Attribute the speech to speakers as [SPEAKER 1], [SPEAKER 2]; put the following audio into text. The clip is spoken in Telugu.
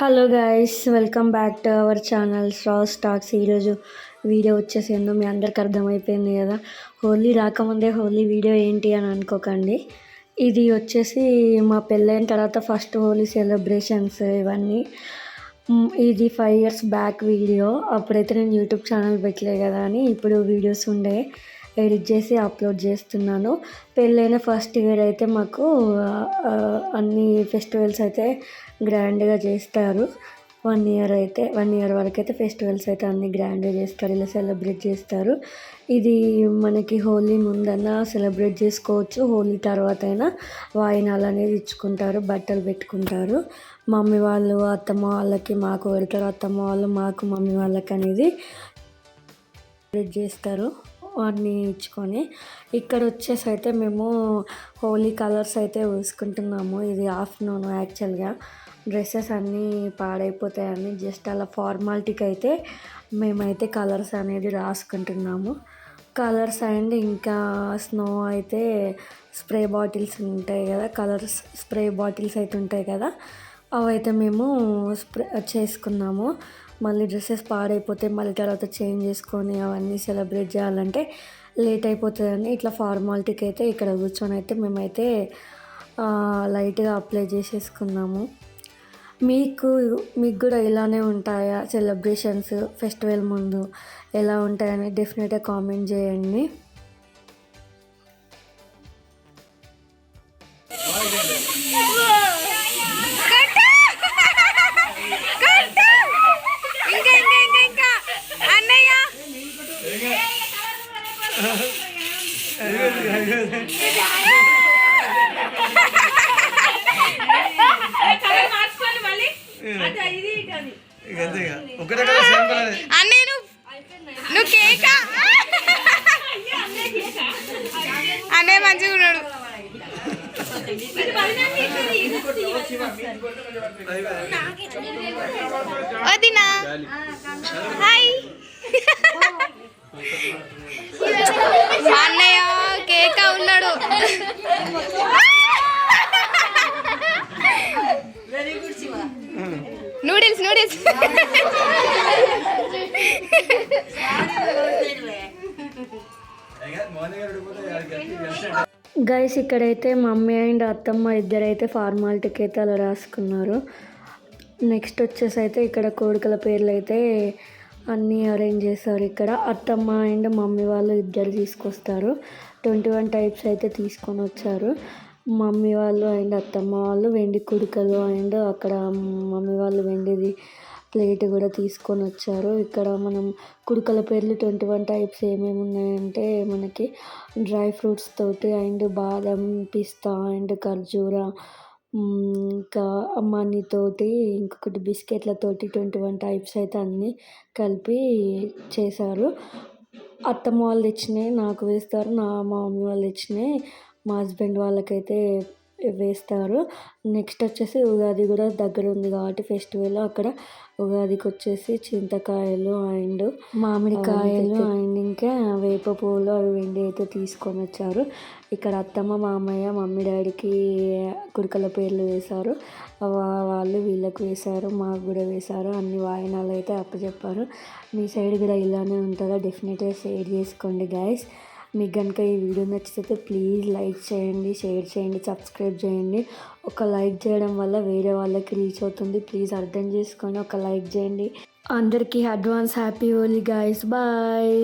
[SPEAKER 1] Hello guys welcome back to our channel straws talks ఈరోజు వీడియో వచ్చేసి ఏందో మీ అందరికి అర్థమైపోయింది కదా? హోలీ రాకముందే హోలీ వీడియో ఏంటి అని అనుకోకండి. ఇది వచ్చేసి మా పెళ్ళైన తర్వాత ఫస్ట్ హోలీ సెలబ్రేషన్స్ ఇవన్నీ. ఇది ఫైవ్ ఇయర్స్ బ్యాక్ వీడియో అప్పుడైతే నేను యూట్యూబ్ ఛానల్ పెట్టలే కదా అని ఇప్పుడు వీడియోస్ ఉండే. ఎడిట్ చేసి అప్లోడ్ చేస్తున్నాను. పెళ్ళైన ఫస్ట్ ఇయర్ అయితే మాకు అన్ని ఫెస్టివల్స్ అయితే గ్రాండ్గా చేస్తారు. వన్ ఇయర్ అయితే వన్ ఇయర్ వరకు అయితే ఫెస్టివల్స్ అయితే అన్ని గ్రాండ్గా చేస్తారు ఇలా సెలబ్రేట్ చేస్తారు. ఇది మనకి హోలీ ముందన్నా సెలబ్రేట్ చేసుకోవచ్చు. హోలీ తర్వాత అయినా వాయినాలు అనేది ఇచ్చుకుంటారు బట్టలు పెట్టుకుంటారు. మమ్మీ వాళ్ళు అత్తమ్మ వాళ్ళకి మాకు పెడతారు. అత్తమ్మ వాళ్ళు మాకు మమ్మీ వాళ్ళకి అనేది సెలబ్రేట్ చేస్తారు. వాడిని ఇచ్చుకొని ఇక్కడ వచ్చేసి అయితే మేము హోలీ కలర్స్ అయితే వేసుకుంటున్నాము. ఇది ఆఫ్టర్నూన్ యాక్చువల్గా. డ్రెస్సెస్ అన్నీ పాడైపోతాయని జస్ట్ అలా ఫార్మాలిటీకి అయితే మేమైతే కలర్స్ అనేది రాసుకుంటున్నాము. కలర్స్ అండ్ ఇంకా స్నో అయితే స్ప్రే బాటిల్స్ ఉంటాయి కదా కలర్స్ స్ప్రే బాటిల్స్ అయితే ఉంటాయి కదా అవైతే మేము స్ప్రే చేసుకున్నాము. మళ్ళీ డ్రెస్సెస్ పాడైపోతే మళ్ళీ తర్వాత చేంజ్ చేసుకొని అవన్నీ సెలబ్రేట్ చేయాలంటే లేట్ అయిపోతుందని ఇట్లా ఫార్మాలిటీకి అయితే ఇక్కడ కూర్చొని అయితే మేమైతే లైట్గా అప్లై చేసేసుకున్నాము. మీకు మీకు కూడా ఇలానే ఉంటాయా సెలబ్రేషన్స్ ఫెస్టివల్ ముందు? ఎలా ఉంటాయని డెఫినెట్గా కామెంట్ చేయండి.
[SPEAKER 2] ఇంకా ఇంకా ఇంకా ఇంకా అన్నయ్య అన్నయ్య నువ్వు నువ్వు కేకా అన్నయ్య మంచిగా ఉన్నాడు వదినా హాయ్ అన్నయ్య కేకా ఉన్నాడు నూడిల్స్ నూడిల్స్
[SPEAKER 1] గైస్ ఇక్కడైతే మమ్మీ అండ్ అత్తమ్మ ఇద్దరైతే ఫార్మాలిటీకి అయితే అలా రాసుకున్నారు. నెక్స్ట్ వచ్చేసి అయితే ఇక్కడ కోడికల పేర్లు అయితే అన్నీ అరేంజ్ చేశారు. ఇక్కడ అత్తమ్మ అండ్ మమ్మీ వాళ్ళు ఇద్దరు తీసుకొస్తారు. ట్వంటీ వన్ టైప్స్ అయితే తీసుకొని వచ్చారు. మమ్మీ వాళ్ళు అండ్ అత్తమ్మ వాళ్ళు వెండి కుడికలు అండ్ అక్కడ మమ్మీ వాళ్ళు వెండిది ప్లేట్ కూడా తీసుకొని వచ్చారు. ఇక్కడ మనం కుడుకల పేర్లు ట్వంటీ వన్ టైప్స్ ఏమేమి ఉన్నాయంటే మనకి డ్రై ఫ్రూట్స్ తోటి అండ్ బాదం పిస్తా అండ్ ఖర్జూర ఇంకా మనీ తోటి ఇంకొకటి బిస్కెట్లతోటి ట్వంటీ వన్ టైప్స్ అయితే అన్నీ కలిపి చేశారు. అత్తమ్మ వాళ్ళు తెచ్చినాయి నాకు వేస్తారు నా మా మమ్మీ వాళ్ళు ఇచ్చినాయి మా హస్బెండ్ వాళ్ళకైతే వేస్తారు. నెక్స్ట్ వచ్చేసి ఉగాది కూడా దగ్గర ఉంది కాబట్టి ఫెస్టివల్. అక్కడ ఉగాదికి వచ్చేసి చింతకాయలు అండ్ మామిడికాయలు అండ్ ఇంకా వేప పువ్వులు అవి వెండి అయితే తీసుకొని వచ్చారు. ఇక్కడ అత్తమ్మ మామయ్య మమ్మీ డాడీకి కుడుకల పేర్లు వేశారు. వాళ్ళు వీళ్ళకి వేశారు మాకు కూడా వేశారు. అన్ని వాయినాలు అయితే అప్పచెప్పారు. మీ సైడ్ కూడా ఇలానే ఉంటుందా? డెఫినెట్గా షేర్ చేసుకోండి గైస్ మీకు కనుక ఈ వీడియో నచ్చితే ప్లీజ్ లైక్ చేయండి షేర్ చేయండి సబ్స్క్రైబ్ చేయండి. ఒక లైక్ చేయడం వల్ల వేరే వాళ్ళకి రీచ్ అవుతుంది. ప్లీజ్ అర్థం చేసుకొని ఒక లైక్ చేయండి. అందరికీ advance happy Holi guys bye